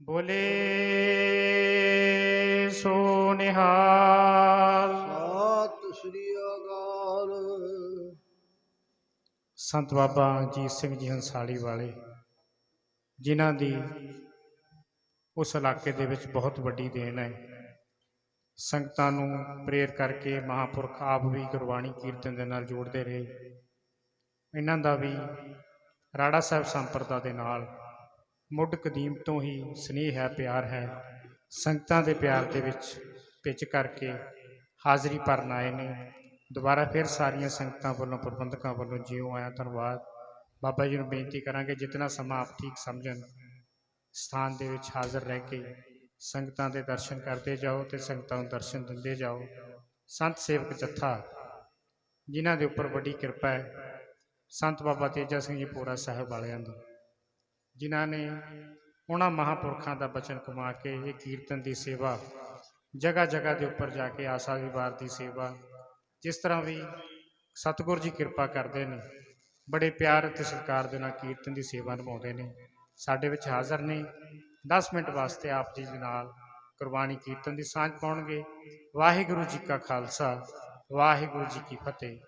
ਬੋਲੇ ਸੋ ਨਿਹਾਲ ਸਤਿ ਸ੍ਰੀ ਅਕਾਲ। ਸੰਤ ਬਾਬਾ ਅਜੀਤ ਸਿੰਘ ਜੀ ਹੰਸਾਲੀ ਵਾਲੇ ਜਿਨ੍ਹਾਂ ਦੀ ਉਸ ਇਲਾਕੇ ਦੇ ਵਿੱਚ ਬਹੁਤ ਵੱਡੀ ਦੇਣ ਹੈ। ਸੰਗਤਾਂ ਨੂੰ ਪ੍ਰੇਰ ਕਰਕੇ ਮਹਾਪੁਰਖ ਆਪ ਵੀ ਗੁਰਬਾਣੀ ਕੀਰਤਨ ਦੇ ਨਾਲ ਜੋੜਦੇ ਰਹੇ। ਇਹਨਾਂ ਦਾ ਵੀ ਰਾੜਾ ਸਾਹਿਬ ਸੰਪਰਦਾ ਦੇ ਨਾਲ ਮੁੱਢ ਕਦੀਮ ਤੋਂ ਹੀ ਸਨੇਹ ਹੈ, ਪਿਆਰ ਹੈ। ਸੰਗਤਾਂ ਦੇ ਪਿਆਰ ਦੇ ਵਿੱਚ ਪਿੱਚ ਕਰਕੇ ਹਾਜ਼ਰੀ ਭਰਨ ਆਏ ਨੇ। ਦੁਬਾਰਾ ਫਿਰ ਸਾਰੀਆਂ ਸੰਗਤਾਂ ਵੱਲੋਂ, ਪ੍ਰਬੰਧਕਾਂ ਵੱਲੋਂ ਜਿਉਂ ਆਇਆ, ਧੰਨਵਾਦ। ਬਾਬਾ ਜੀ ਨੂੰ ਬੇਨਤੀ ਕਰਾਂਗੇ, ਜਿਤਨਾ ਸਮਾਂ ਆਪ ਠੀਕ ਸਮਝਣ ਸਥਾਨ ਦੇ ਵਿੱਚ ਹਾਜ਼ਰ ਰਹਿ ਕੇ ਸੰਗਤਾਂ ਦੇ ਦਰਸ਼ਨ ਕਰਦੇ ਜਾਓ ਤੇ ਸੰਗਤਾਂ ਨੂੰ ਦਰਸ਼ਨ ਦਿੰਦੇ ਜਾਓ। ਸੰਤ ਸੇਵਕ ਜੱਥਾ, ਜਿਨ੍ਹਾਂ ਦੇ ਉੱਪਰ ਵੱਡੀ ਕਿਰਪਾ ਹੈ, ਸੰਤ ਬਾਬਾ ਤੇਜਾ ਸਿੰਘ ਜੀ ਪੂਰਾ ਸਾਹਿਬ ਵਾਲਿਆਂ ਦੀ। ਜਿਨ੍ਹਾਂ ਨੇ ਉਹਨਾਂ ਮਹਾਪੁਰਖਾਂ ਦਾ ਬਚਨ ਕਮਾ ਕੇ ਇਹ ਕੀਰਤਨ ਦੀ ਸੇਵਾ ਜਗ੍ਹਾ ਜਗ੍ਹਾ ਦੇ ਉੱਪਰ ਜਾ ਕੇ ਆਸਾ ਦੀ ਦੀ ਸੇਵਾ, ਜਿਸ ਤਰ੍ਹਾਂ ਵੀ ਸਤਿਗੁਰ ਜੀ ਕਿਰਪਾ ਕਰਦੇ ਨੇ, ਬੜੇ ਪਿਆਰ ਅਤੇ ਸਤਿਕਾਰ ਦੇ ਨਾਲ ਕੀਰਤਨ ਦੀ ਸੇਵਾ ਨਿਭਾਉਂਦੇ ਨੇ। ਸਾਡੇ ਵਿੱਚ ਹਾਜ਼ਰ ਨੇ। 10 ਮਿੰਟ ਵਾਸਤੇ ਆਪ ਜੀ ਦੇ ਨਾਲ ਕੁਰਬਾਨੀ ਕੀਰਤਨ ਦੀ ਸਾਂਝ ਪਾਉਣਗੇ। ਵਾਹਿਗੁਰੂ ਜੀ ਕਾ ਖਾਲਸਾ, ਵਾਹਿਗੁਰੂ ਜੀ ਕੀ ਫਤਿਹ।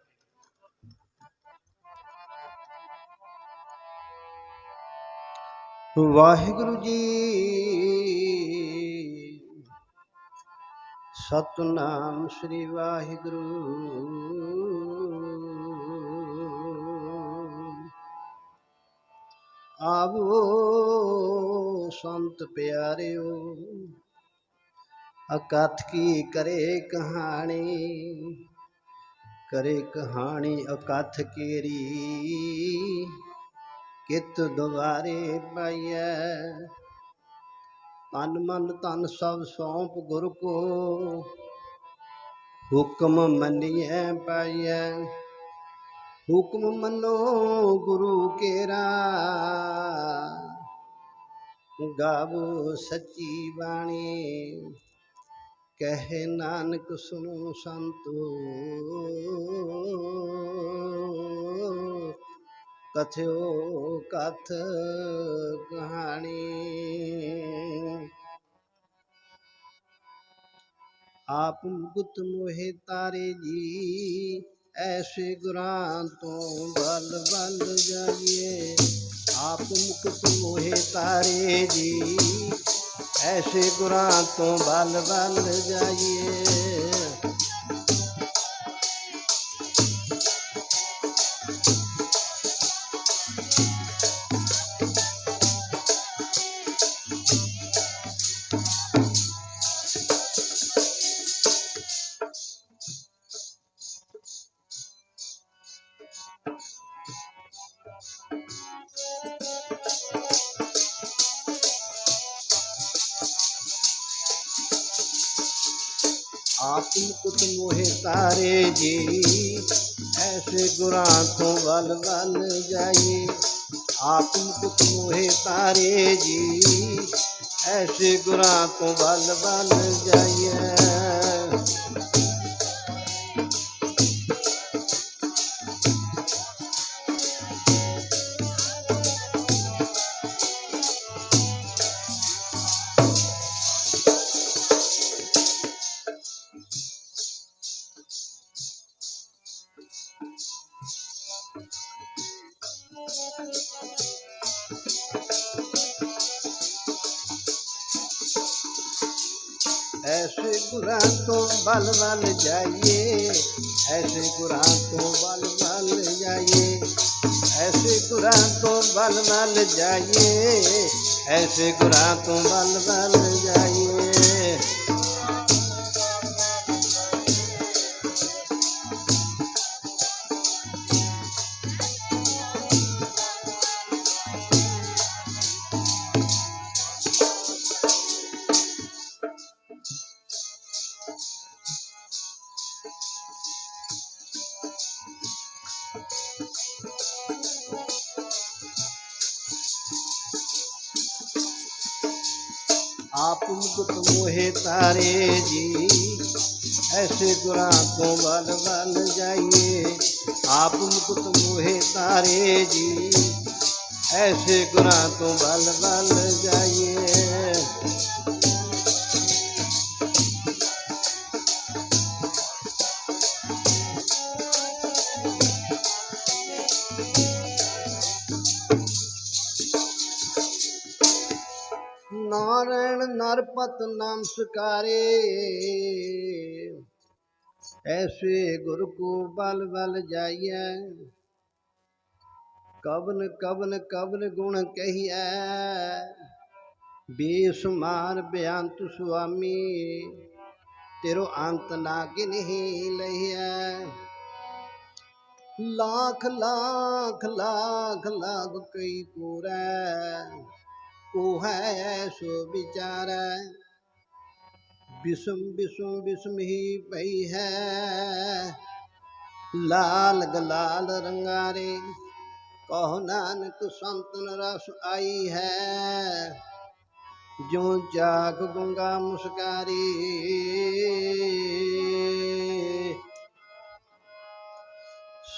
ਵਾਹਿਗੁਰੂ ਜੀ ਸਤਨਾਮ ਸ੍ਰੀ ਵਾਹਿਗੁਰੂ ਆਵੋ ਸੰਤ ਪਿਆਰਿਓ ਅਕਥ ਕੀ ਕਰੇ ਕਹਾਣੀ ਕਰੇ ਕਹਾਣੀ ਅਕਥ ਕੇਰੀ ਕਿਤ ਦੁਆਰੇ ਪਾਈਐ। ਤਨ ਮਨ ਧਨ ਸਭ ਸੌਂਪ ਗੁਰ ਕੋ। ਹੁਕਮ ਮੰਨੀਐ ਪਾਈਐ। ਹੁਕਮ ਮੰਨੋ ਗੁਰੂ ਕੇਰਾ। ਗਾਵੋ ਸੱਚੀ ਬਾਣੀ। ਕਹੇ ਨਾਨਕ ਸੁਣੋ ਸੰਤੋ। ਕਥਿਓ ਕਥ ਕਹਾਣੀ। ਆਪ ਮੁਕਤ ਮੋਹਿ ਤਾਰੇ ਜੀ, ਐਸੇ ਗੁਰਾਂ ਤੋਂ ਬਲ ਬਲ ਜਾਈਏ। ਆਪ ਮੁਕਤ ਮੋਹਿ ਤਾਰੇ ਜੀ, ਐਸੇ ਗੁਰਾਂ ਤੋਂ ਬਲ ਬਲ ਜਾਈਏ। ਆਪ ਕੁਤ ਮੋਹਿ ਤਾਰੇ ਜੀ। ਐਸੇ ਗੁਰਾਂ ਤੋਂ ਵੱਲ ਵੱਲ ਜਾਈਏ। ਆਪ ਮੁਕਤ ਮੋਹਿ ਤਾਰੇ ਜੀ। ਐਸੇ ਗੁਰਾਂ ਤੋਂ ਵੱਲ ਵੱਲ ਜਾਈਏ। ਐਸੇ ਗੁਰਾਂ ਤੋਂ ਬਲ ਬਲ ਜਾਈਏ ਐਸੇ ਗੁਰਾਂ ਤੋਂ ਬਲ ਬਲ ਜਾਈਏ ਐਸੇ ਗੁਰਾਂ ਤੋਂ ਬਲ ਬਲ ਜਾਈਏ ਐਸੇ ਗੁਰਾਂ ਤੋਂ ਬਲ ਬਲ ਜਾਈਏ ਆਪ ਮੁਕਤ ਮੋਹਿ ਤਾਰੇ ਜੀ ਐਸੇ ਗੁਰਾਂ ਤੋਂ ਬਲ ਬਲ ਜਾਈਏ ਆਪ ਮੁਕਤ ਮੋਹਿ ਤਾਰੇ ਜੀ ਐਸੇ ਗੁਰਾਂ ਤੋਂ ਬਲ ਬਲ ਜਾਈਏ ਨਾਰਾਇਣ ਨਰਪਤ ਨਾਮ ਸਕਾਰੇ। ਐਸੇ ਗੁਰ ਕੋ ਬਲ ਬਲ ਜਾਈਐ। ਕਵਨ ਕਵਨ ਕਵਨ ਗੁਣ ਕਹੀਐ। ਬੇਸੁਮਾਰ ਬੇਅੰਤ ਸੁਆਮੀ, ਤੇਰੋ ਅੰਤ ਨਾ ਗਿਨਹੀ ਲਈਐ। ਲੱਖ ਲੱਖ ਲੱਖ ਲੱਖ ਕਈ ਕੋਰੈ। ਕੋ ਸੋ ਵਿਚਾਰੈ। ਬਿਸਮ ਬਿਸਮ ਬਿਸਮ ਹੀ ਪਈ ਹੈ। ਲਾਲ ਗਲਾਲ ਰੰਗਾਰੇ, ਕਹੋ ਨਾਨਕ ਸੰਤਨ ਰਸ ਆਈ ਹੈ। ਜੋ ਜਾਗ ਗੰਗਾ ਮੁਸਕਾਰੀ।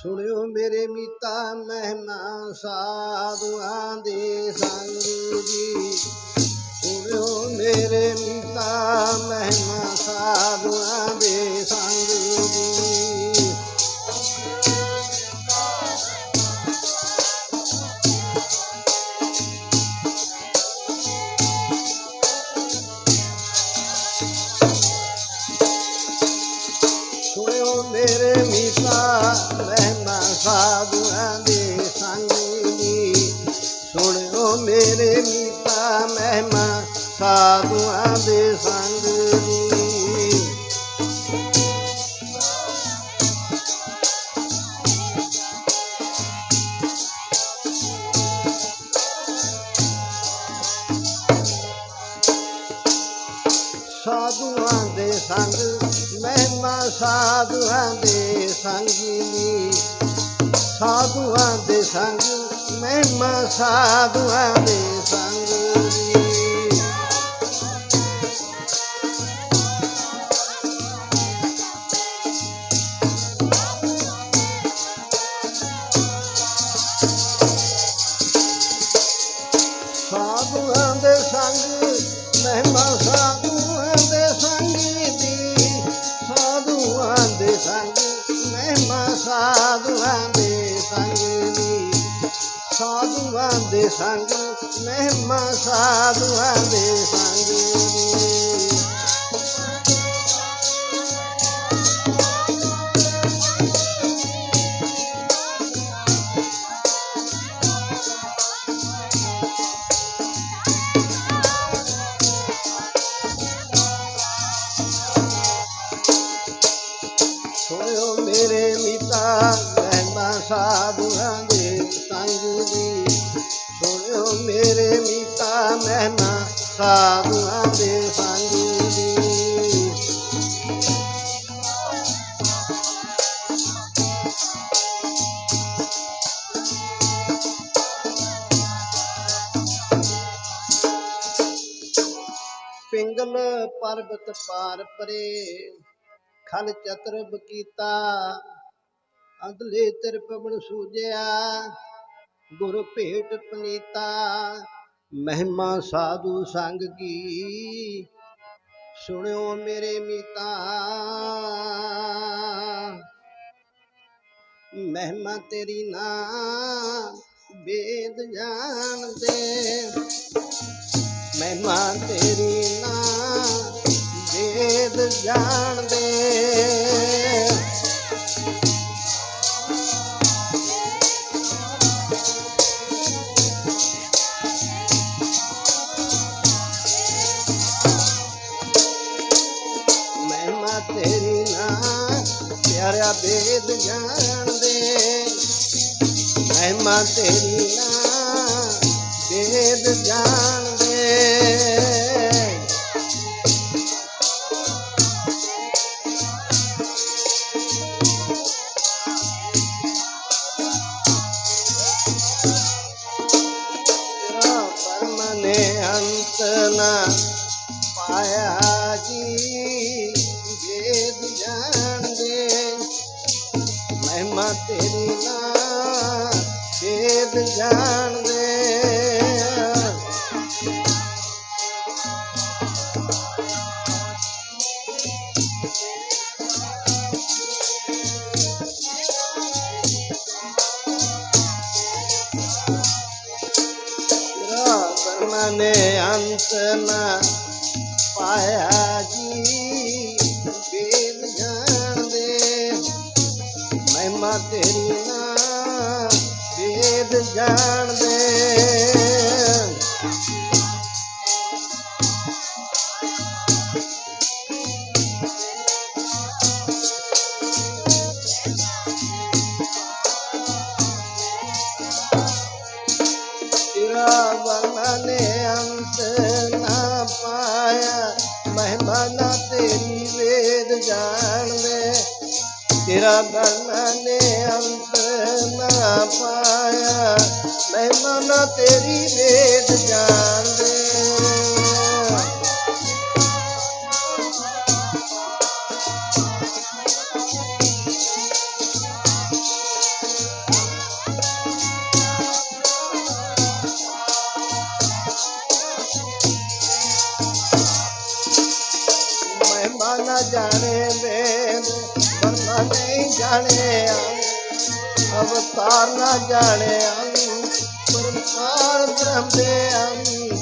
ਸੁਣਿਓ ਮੇਰੇ ਮੀਤਾ ਮਹਿਮਾ ਸਾਧੂਆਂ ਦੇ ਸੰਗ ਜੀ। ਸੁਣਿਓ ਮੇਰੇ ਮੀਤਾ ਮਹਿਮਾ ਸਾਧੂਆਂ ਸੁਣਿਓ ਮੇਰੇ ਮੀਤਾ ਮਹਿਮਾ ਸਾਧੂਆਂ ਦੇ ਸੰਗ। ਜੀ ਸੁਣਿਓ ਮੇਰੇ ਮੀਤਾ ਮਹਿਮਾ ਸਾਧੂਆਂ ਦੇ ਸੰਗ। ਜੀ ਸਾਧੂਆਂ ਦੇ ਸੰਗ ਜੀ ਸਾਧੂਆਂ ਦੇ ਸੰਗ ਮਹਿਮਾ ਸਾਧੂਆਂ ਦੇ ਦੇ ਸੰਗ ਮਹਿਮਾ ਸਾਧੂਆਂ ਦੇ ਸੰਗ ਦੀ ਸੁਣਿਓ ਮੇਰੇ ਮੀਤਾ ਮਹਿਮਾ ਸਾਧੂਆਂ ਸਾਧੂਆਂ ਦੇ ਸੰਗ ਦੀ ਪਿੰਗਲ ਪਰਬਤ ਪਾਰ ਪਰੇ ਖਲ ਚਤਰਬ ਕੀਤਾ ਅੰਦਲੇ ਤੇਰ ਪਵਨ ਸੂਜਿਆ ਗੁਰ ਭੇਟ ਪਨੀਤਾ ਮਹਿਮਾ ਸਾਧੂ ਸੰਗ ਕੀ? ਸੁਣਿਓ ਮੇਰੇ ਮੀਤਾ। ਮਹਿਮਾ ਤੇਰੀ ਨਾ ਵੇਦ ਜਾਣਦੇ। ਮਹਿਮਾ ਤੇਰੀ ਨਾ ਵੇਦ ਜਾਣਦੇ। ਮਹਿਮਾ ਤੇਰੀ ਨਾ ਵੇਦ ਜਾਣਦੇ ਤੇਰਾ ਪਰਮ ਨੇ ਅੰਤ ਨਾ ਪਾਇਆ ਜੀ ਵੇਦ ਵੇਦ ਜਾਣਦੇ ਤੇਰਾ ਪਰਮ ਨੇ ਅੰਤ ਨਾ ਪਾਇਆ ਜੀ ਵੇਦ ਜਾਣਦੇ ਤੇਰੀ ਵੇਦ ਜਾਣਦੇ ਮਹਿਮਾ ਨਾ ਜਾਣੇ ਵੇਦ ਵਰਨਾ ਨਹੀਂ ਜਾਣੇ ਅੰਤ। ਅਵਤਾਰ ਨਾ ਜਾਣੇ ਅੰਤ, ਬ੍ਰਹਮ ਦੇ ਅੰਤ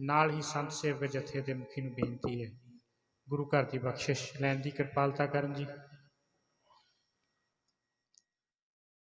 ਨਾਲ ਹੀ ਸੰਤ ਸੇਵਕ ਜਥੇ ਦੇ ਮੁਖੀ ਨੂੰ ਬੇਨਤੀ ਹੈ ਗੁਰੂ ਘਰ ਦੀ ਬਖਸ਼ਿਸ਼ ਲੈਣ ਦੀ ਕਿਰਪਾਲਤਾ ਕਰਨ ਜੀ।